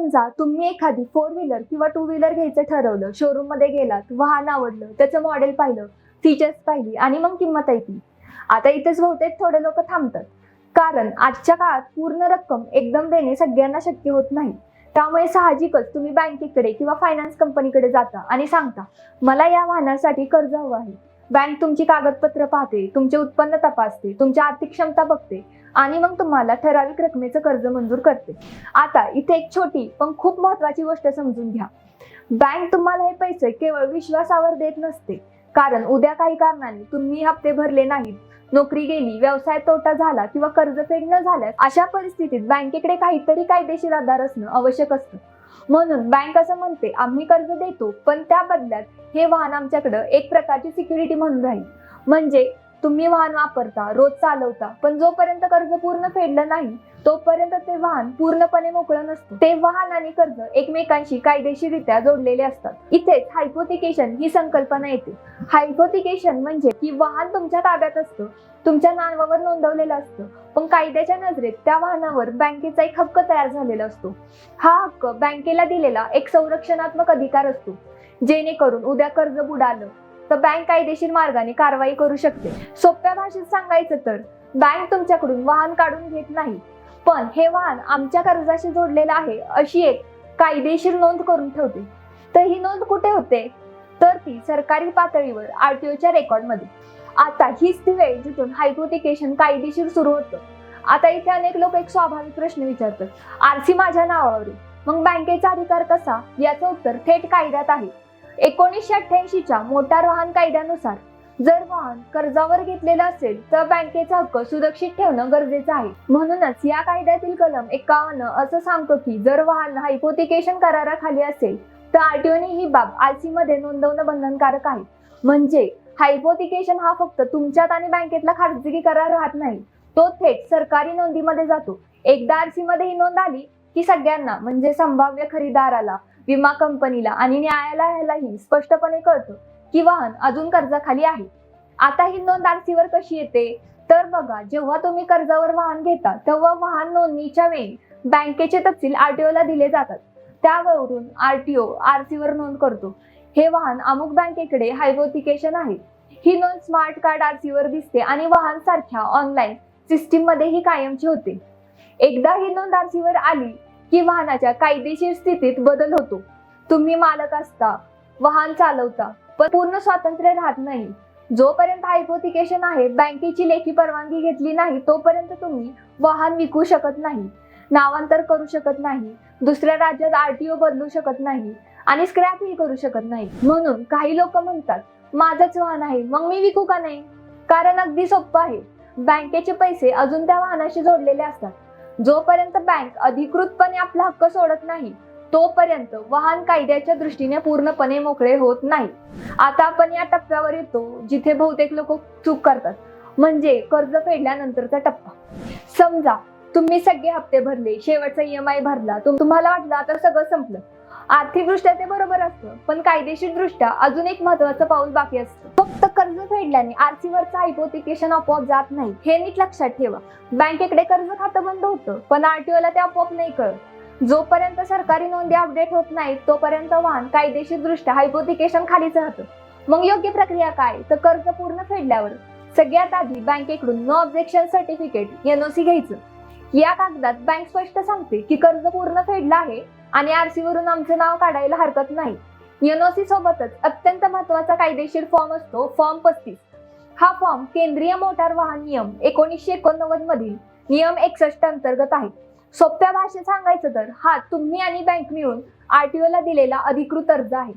समजा तुम्ही एखादी फोर व्हीलर किंवा टू व्हीलर घ्यायचं ठरवलं शोरूममध्ये गेलात वाहन आवडलं त्याचं मॉडेल पाहिलं फीचर्स पाहिली आणि मग किंमत ऐकली आता इथेच बहुतेक थोडे लोक थांबतात. कारण आजच्या काळात पूर्ण रक्कम एकदम देणे सगळ्यांना शक्य होत नाही. त्यामुळे साहजिकच तुम्ही बँकेकडे किंवा फायनान्स कंपनीकडे जाता आणि सांगता मला या वाहनासाठी कर्ज हवं आहे. बँक तुमची कागदपत्र पाहते तुमचे उत्पन्न तपासते तुमची आर्थिक क्षमता बघते आणि मग तुम्हाला ठराविक रकमेचं कर्ज मंजूर करते. आता इथे एक छोटी पण खूप महत्वाची गोष्ट समजून घ्या. बँक तुम्हाला हे पैसे केवळ विश्वासावर देत नसते. कारण उद्या काही कारणाने तुम्ही हप्ते भरले नाहीत. नोकरी गेली व्यवसाय तोटा झाला किंवा कर्ज फेड न झाल्यास अशा परिस्थितीत बँकेकडे काहीतरी कायदेशीर आधार असणं आवश्यक असतं. म्हणून बँक असं म्हणते आम्ही कर्ज देतो पण त्या बदल्यात हे वाहन आमच्याकडं एक प्रकारची सिक्युरिटी म्हणून राहील. म्हणजे तुम्ही वाहन वापरता रोज चालवता पण जोपर्यंत कर्ज पूर्ण फेडलं नाही तोपर्यंत ते वाहन पूर्णपणे मोकळं नसतं. ते वाहन आणि कर्ज एकमेकांशी कायदेशीरित्या जोडलेले असतात. इथेच हायपोथिकेशन ही संकल्पना येते. हायपोथिकेशन म्हणजे की वाहन तुमच्या ताब्यात असतं तुमच्या नावावर नोंदवलेलं असतं पण कायद्याच्या नजरेत त्या वाहनावर बँकेचा एक हक्क तयार झालेला असतो. हा हक्क बँकेला दिलेला एक संरक्षणात्मक अधिकार असतो. जेणेकरून उद्या कर्ज बुडालं तर बँक कायदेशीर मार्गाने कारवाई करू शकते. सोप्या भाषेत सांगायचं तर बँक तुमच्याकडून वाहन काढून घेत नाही. पण हे वाहन आमच्या कर्जाशी जोडलेलं आहे अशी एक कायदेशीर नोंद करून ठेवते. तर ही नोंद कुठे होते? तर ती सरकारी पातळीवर आरटीओच्या रेकॉर्डमध्ये. आता हीच ती वेळ जिथून हायपोथिकेशन कायदेशीर सुरू होतं. आता इथे अनेक लोक एक स्वाभाविक प्रश्न विचारतात. आरसी माझ्या नावावर मग बँकेचा अधिकार कसा? याचं उत्तर थेट कायद्यात आहे. एकोणीसशे अठ्ठ्याऐंशीच्या मोटार वाहन कायद्यानुसार जर वाहन कर्जावर घेतलेलं असेल तर बँकेचा हक्क सुरक्षित ठेवणं गरजेचं आहे. म्हणूनच या कायद्यातील कलम एकावन्न असं सांगतो की जर वाहन हायपोथिकेशन कराराखाली असेल तर आरटीओने ही बाब आरसी मध्ये नोंदवणं बंधनकारक आहे. म्हणजे हायपोथिकेशन हा फक्त तुमच्यात आणि बँकेतला खाजगी करार राहत नाही तो थेट सरकारी नोंदीमध्ये जातो. एकदा आरसी मध्ये ही नोंद आली की सगळ्यांना म्हणजे संभाव्य खरेदीदाराला विमा कंपनीला आणि न्यायालयालाही स्पष्टपणे कळतं की वाहन अजून कर्जाखाली आहे. आता ही नोंद आरसीवर कशी येते? तर बघा जेव्हा तुम्ही कर्जावर वाहन घेता तेव्हा वाहन नोंदणीच्या वेळी बँकेचे तपशील आरटीओ ला दिले जातात. त्यावरून आरटीओ आरसीवर नोंद करतो. हे वाहन अमुक बँकेकडे हायपोथिकेशन आहे. ही नोंद स्मार्ट कार्ड आरसीवर दिसते आणि वाहन सारख्या ऑनलाईन सिस्टीममध्ये ही कायमची होते. एकदा ही नोंद आरसीवर आली की वाहनाच्या कायदेशीर स्थितीत बदल होतो. तुम्ही मालक असता वाहन चालवता पण पूर्ण स्वातंत्र्य राहत नाही. जोपर्यंत हायपोथिकेशन आहे बँकेची लेखी परवानगी घेतली नाही तोपर्यंत तुम्ही वाहन विकू शकत नाही नावांतर करू शकत नाही दुसऱ्या राज्यात आरटीओ बदलू शकत नाही आणि स्क्रॅपही करू शकत नाही. म्हणून काही लोक म्हणतात माझंच वाहन आहे मग मी विकू का नाही? कारण अगदी सोपं आहे. बँकेचे पैसे अजून त्या वाहनाशी जोडलेले असतात. जोपर्यंत बँक अधिकृतपणे आपला हक्क सोडत नाही तोपर्यंत वाहन कायद्याच्या दृष्टीने पूर्णपणे मोकळे होत नाही. आता आपण या टप्प्यावर येतो जिथे बहुतेक लोक चूक करतात. म्हणजे कर्ज फेडल्यानंतरचा टप्पा. समजा तुम्ही सगळे हप्ते भरले शेवटचा ईएमआय भरला तुम्हाला वाटलं आता सगळं संपलं. आर्थिकदृष्ट्या ते बरोबर असतं पण कायदेशीर दृष्ट्या अजून एक महत्वाचं पाऊल बाकी असतं. फक्त कर्ज फेडल्याने आरसीवरचा हायपोथिकेशन आपोआप जात नाही हे नीट लक्षात ठेवा. बँकेकडे कर्ज खातं बंद होतं पण आरटीओ ला ते आपोआप नाही कळत. जोपर्यंत सरकारी नोंदी अपडेट होत नाहीत तोपर्यंत वाहन कायदेशीर दृष्ट्या हायपोथिकेशन खालीच राहतं. मग योग्य प्रक्रिया काय? तर कर्ज पूर्ण फेडल्यावर. सगळ्यात आधी बँकेकडून नो ऑब्जेक्शन सर्टिफिकेट एनओसी घ्यायचं. या कागदात बँक स्पष्ट सांगते की कर्ज पूर्ण फेडलं आहे आणि आरसी वरून आमचं नाव काढायला हरकत नाही. एनओसी सोबतच अत्यंत महत्त्वाचा कायदेशीर फॉर्म असतो फॉर्म पस्तीस. हा फॉर्म केंद्रीय मोटार वाहन नियम एकोणीसशे एकोणनव्वद मधील नियम एकसष्ट अंतर्गत आहे. सोप्या भाषेत सांगायचं तर हा तुम्ही आणि बँक मिळून आरटीओ ला दिलेला अधिकृत अर्ज आहे.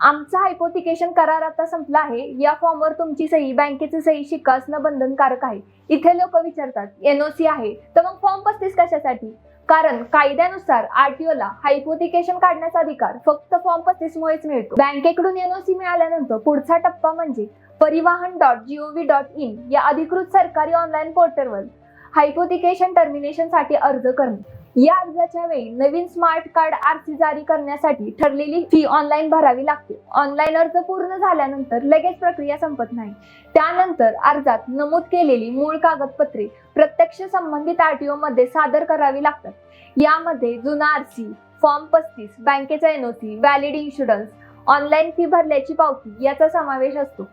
आमचा हायपोथिकेशन करार आता संपला आहे. या फॉर्मवर तुमची सही बँकेची सही शिक्का असणं बंधनकारक आहे. इथे लोक विचारतात एनओसी आहे? तर मग फॉर्म पस्तीस कशासाठी? कारण कायद्यानुसार आरटीओ ला हायपोथिकेशन काढण्याचा अधिकार फक्त फॉर्म पस्तीस मुळेच मिळतो. बँकेकडून एनओसी मिळाल्यानंतर पुढचा टप्पा म्हणजे परिवहन डॉट जीओव्ही डॉट इन या अधिकृत सरकारी ऑनलाईन पोर्टलवर हायपोथिकेशन टर्मिनेशनसाठी अर्ज करणे. या अर्जाच्या वेळी नवीन स्मार्ट कार्ड आरसी जारी करण्यासाठी ठरलेली फी ऑनलाईन भरावी लागते. ऑनलाईन अर्ज पूर्ण झाल्यानंतर लगेच प्रक्रिया संपत नाही. त्यानंतर अर्जात नमूद केलेली मूळ कागदपत्रे प्रत्यक्ष संबंधित आरटीओ मध्ये सादर करावी लागतात. यामध्ये जुना आरसी फॉर्म पस्तीस बँकेचा NOC valid insurance online fee भरल्याची पावती याचा समावेश असतो.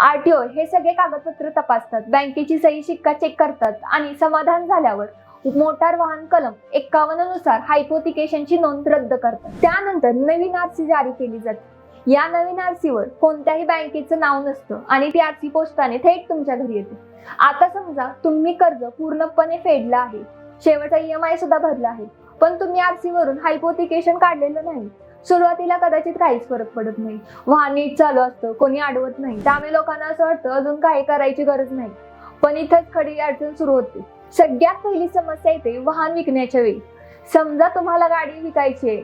आरटीओ हे सगळे कागदपत्र तपासतात बँकेची सही शिक्का चेक करतात आणि समाधान झाल्यावर मोटार वाहन कलम एक्कावन्ननुसार हायपोथिकेशनची नोंद रद्द करतात. त्यानंतर नवीन आरसी जारी केली जाते. या नवीन आरसी वर कोणत्याही बँकेचं नाव नसतं आणि ती आरसी पोस्टाने थेट तुमच्या घरी येते. आता समजा तुम्ही कर्ज पूर्णपणे फेडलं आहे. शेवटचा ईएमआय सुद्धा भरला आहे. पण तुम्ही आरसी वरून हायपोथिकेशन काढलेलं नाही. सुरुवातीला कदाचित काहीच फरक पडत नाही. वाहन नीट चालू असतं कोणी अडवत नाही. त्यामुळे लोकांना असं वाटतं अजून काही करायची गरज नाही. पण इथंच खडी अडचण सुरू होते. सगळ्यात पहिली समस्या येते वाहन विकण्याच्या वेळी. समजा तुम्हाला गाडी विकायची आहे.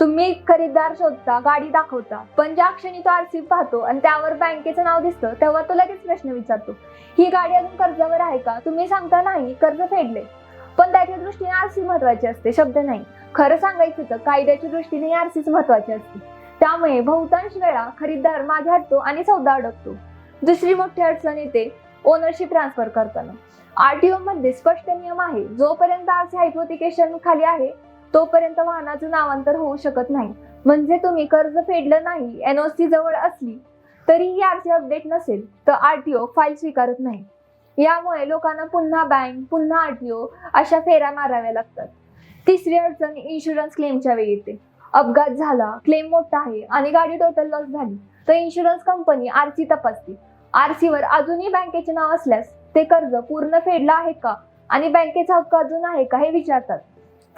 तुम्ही खरेदीदार शोधता गाडी दाखवता पण ज्या क्षणी तो आरसी पाहतो आणि त्यावर बँकेचं नाव दिसतं तेव्हा तो लगेच प्रश्न विचारतो ही गाडी अजून कर्जावर आहे का? तुम्ही सांगता नाही कर्ज फेडले पण त्याच्या दृष्टीने आरसी महत्वाची असते शब्द नाही. खरं सांगायचं तर कायद्याच्या दृष्टीने आरसीच महत्वाची असते. त्यामुळे बहुतांश वेळा खरेदीदार मागे हटतो आणि सौदा अडकतो. दुसरी मोठी अडचण येते ओनरशिप ट्रान्सफर करताना. आरटीओ मध्ये स्पष्ट नियम आहे जोपर्यंत आरसी हायपोथिकेशन खाली आहे तोपर्यंत वाहनाचं नावांतर होऊ शकत नाही. म्हणजे तुम्ही कर्ज फेडलं नाही एनओसी जवळ असली तरीही आरसी अपडेट नसेल तर आरटीओ फाईल स्वीकारत नाही. यामुळे लोकांना पुन्हा बँक पुन्हा आरटीओ अशा फेऱ्या माराव्या लागतात. तिसरी अडचण इन्शुरन्स क्लेमच्या वेळी येते. अपघात झाला क्लेम मोठा आहे आणि गाडी टोटल लॉस झाली तर इन्शुरन्स कंपनी आरसी तपासते आरसी वर अजूनही बँकेचे नाव असल्यास ते कर्ज पूर्ण फेडलं आहे का? आणि बँकेचा हक्क अजून आहे का? हे विचारतात.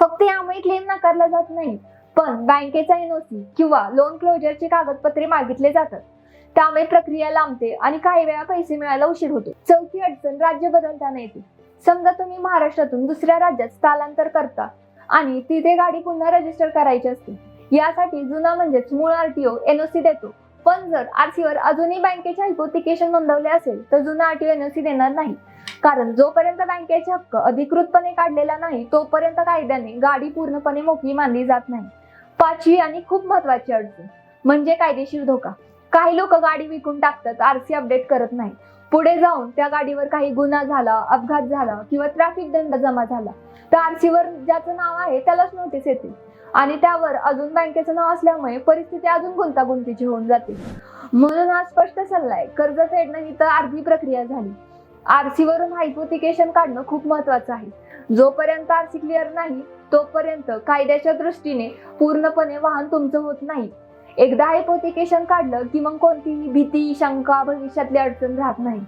फक्त यामुळे क्लेम नाकारला जात नाही पण बँकेचा एनओसी किंवा लोन क्लोजरचे कागदपत्रे मागितले जातात. त्यामुळे प्रक्रिया लांबते आणि काही वेळा पैसे मिळायला उशीर होतो. चौथी अडचण राज्य बदलताना येते. समजा तुम्ही महाराष्ट्रातून दुसऱ्या राज्यात स्थलांतर करता आणि तिथे गाडी पुन्हा रजिस्टर करायची असते. यासाठी जुना म्हणजेच मूळ आरटीओ एनओसी देतो. पण जर आरसीवर अजूनही बँकेचे हायपोथिकेशन नोंदवले असेल तर जुना आरटीओ एनओसी देणार नाही. कारण जोपर्यंत बँकेचे हक्क अधिकृतपणे काढलेला नाही तोपर्यंत कायद्याने गाडी पूर्णपणे मोकळी मानली जात नाही. पाचवी आणि खूप महत्वाची अडचण म्हणजे कायदेशीर धोका. काही लोक गाडी विकून टाकतात आरसी अपडेट करत नाही पुढे जाऊन त्या गाडीवर काही गुन्हा झाला अपघात झाला किंवा ट्रॅफिक दंड जमा झाला तर आरसीवर ज्याचं नाव आहे त्यालाच नोटीस येते. आणि त्यावर अजून बँकेचं नाव असल्यामुळे परिस्थिती अजून गुंतागुंतीची होऊन जाते. म्हणून हा स्पष्ट सल्ला आहे कर्ज फेडणं ही तर अर्धी प्रक्रिया झाली. आरसी वरून हायपोथिकेशन काढणं खूप महत्वाचं आहे. जोपर्यंत आरसी क्लिअर नाही तोपर्यंत कायद्याच्या दृष्टीने पूर्णपणे वाहन तुमचं होत नाही. एकदा हायपोथिकेशन काढलं की मग कोणतीही भीती शंका भविष्यातली अडचण राहत नाही.